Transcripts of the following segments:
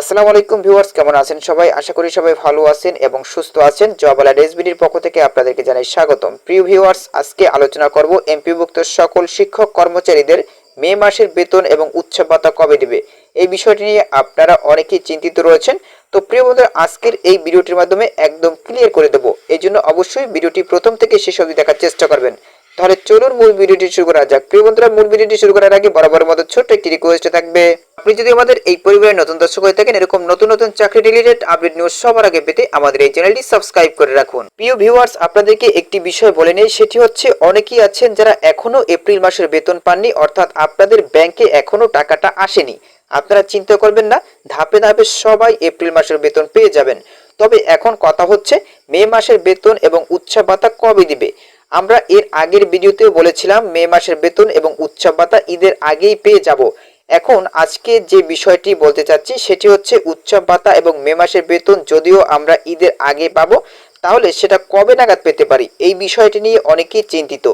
আসসালামু আলাইকুম ভিউয়ার্স, কেমন আছেন সবাই? আশা করি সবাই ভালো আছেন এবং সুস্থ আছেন। জবালা ডেসবিডির পক্ষ থেকে আপনাদেরকে জানাই স্বাগতম। প্রিয় ভিউয়ার্স, আজকে আলোচনা করব এমপিভুক্ত সকল শিক্ষক কর্মচারীদের মে মাসের বেতন এবং উৎসব ভাতা কবে দিবে? এই বিষয়টি নিয়ে আপনারা অনেকেই চিন্তিত রয়েছেন। তো প্রিয় বন্ধুরা, আজকের এই ভিডিওটির মাধ্যমে একদম ক্লিয়ার করে দেবো। এই জন্য অবশ্যই ভিডিওটি প্রথম থেকে শেষ অবধি দেখার চেষ্টা করবেন। তাহলে চলুন মূল ভিডিওটি শুরু করা যাক। প্রিয় বন্ধুরা, মূল ভিডিওটি শুরু করার আগে বরাবর মতো ছোট্ট একটি রিকোয়েস্ট থাকবে। আপনি যদি আমাদের এই পরিবারের নতুন দর্শক হয়ে থাকেন, এরকম নতুন নতুন চাকরি রিলেটেড আপডেট নিউজ সবার আগে পেতে আমাদের এই চ্যানেলটি সাবস্ক্রাইব করে রাখুন। প্রিয় ভিউয়ার্স আপনাদেরকে একটি বিষয় বলে নেই, সেটি হচ্ছে অনেকেই আছেন যারা এখনও এপ্রিল মাসের বেতন পাননি, অর্থাৎ আপনাদের ব্যাংকে এখনও টাকাটা আসেনি। আপনারা চিন্তা করবেন না, ধাপে ধাপে সবাই এপ্রিল মাসের বেতন পেয়ে যাবেন। তবে এখন কথা হচ্ছে, মে মাসের বেতন এবং উৎসব ভাতা কবে দিবে? আমরা এর আগের ভিডিওতেও বলেছিলাম মে মাসের বেতন এবং উৎসব ভাতা ঈদের আগেই পেয়ে যাব। এখন আজকে যে বিষয়টি বলতে চাচ্ছি, সেটি হচ্ছে উৎসব ভাতা এবং মে মাসের বেতন যদিও আমরা ঈদের আগে পাবো, তাহলে সেটা কবে নাগাদ পেতে পারি? এই বিষয়টি নিয়ে অনেকেই চিন্তিত।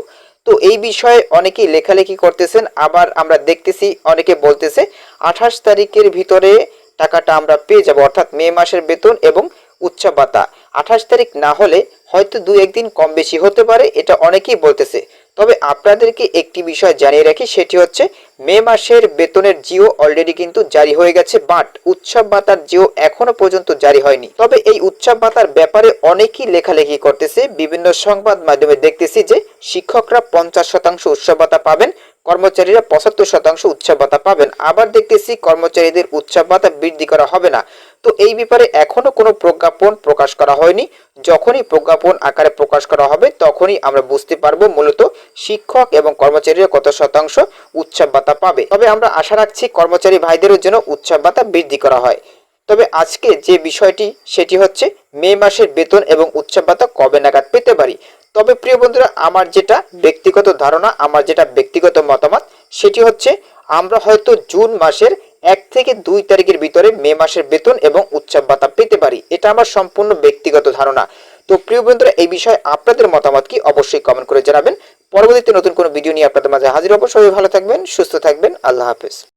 তো এই বিষয়ে অনেকেই লেখালেখি করতেছেন, আবার আমরা দেখতেছি অনেকে বলতেছে আঠাশ তারিখের ভিতরে টাকাটা আমরা পেয়ে যাব, অর্থাৎ মে মাসের বেতন এবং উৎসব ভাতা। আঠাশ তারিখ না হলে হয়তো দু একদিন কম বেশি হতে পারে, এটা অনেকেই বলতেছে। তবে আপনাদেরকে একটি বিষয় জানিয়ে রাখি, সেটি হচ্ছে মে মাসের বেতনের জিও অলরেডি কিন্তু জারি হয়ে গেছে, বাট উৎসব ভাতার জিও এখনও পর্যন্ত জারি হয়নি। তবে এই উৎসব ভাতার ব্যাপারে অনেকেই লেখালেখি করতেছে, বিভিন্ন সংবাদ মাধ্যমে দেখতেছি যে শিক্ষকরা পঞ্চাশ শতাংশ উৎসব ভাতা পাবেন, কর্মচারীরা পঁচাত্তর শতাংশ উৎসব ভাতা পাবেন। আবার দেখতেছি কর্মচারীদের উৎসব ভাতা বৃদ্ধি করা হবে না। তো এই ব্যাপারে এখনও কোনো প্রজ্ঞাপন প্রকাশ করা হয়নি। যখনই প্রজ্ঞাপন আকারে প্রকাশ করা হবে, তখনই আমরা বুঝতে পারব মূলত শিক্ষক এবং কর্মচারীরা কত শতাংশ উৎসব ভাতা পাবে। তবে আমরা আশা রাখছি কর্মচারী ভাইদেরও জন্য উৎসব ভাতা বৃদ্ধি করা হয়। তবে আজকে যে বিষয়টি, সেটি হচ্ছে মে মাসের বেতন এবং উৎসব ভাতা কবে নাগাদ পেতে পারি। তবে প্রিয় বন্ধুরা, আমার যেটা ব্যক্তিগত ধারণা, আমার যেটা ব্যক্তিগত মতামত, সেটি হচ্ছে আমরা হয়তো জুন মাসের এক থেকে দুই তারিখের ভিতরে মে মাসের বেতন এবং উৎসব ভাতা পেতে পারি। এটা আমার সম্পূর্ণ ব্যক্তিগত ধারণা। তো প্রিয় বন্ধুরা, এই বিষয়ে আপনাদের মতামত কি অবশ্যই কমেন্ট করে জানাবেন। পরবর্তীতে নতুন কোনো ভিডিও নিয়ে আপনাদের মাঝে হাজির হব। সবাই ভালো থাকবেন, সুস্থ থাকবেন। আল্লাহ হাফেজ।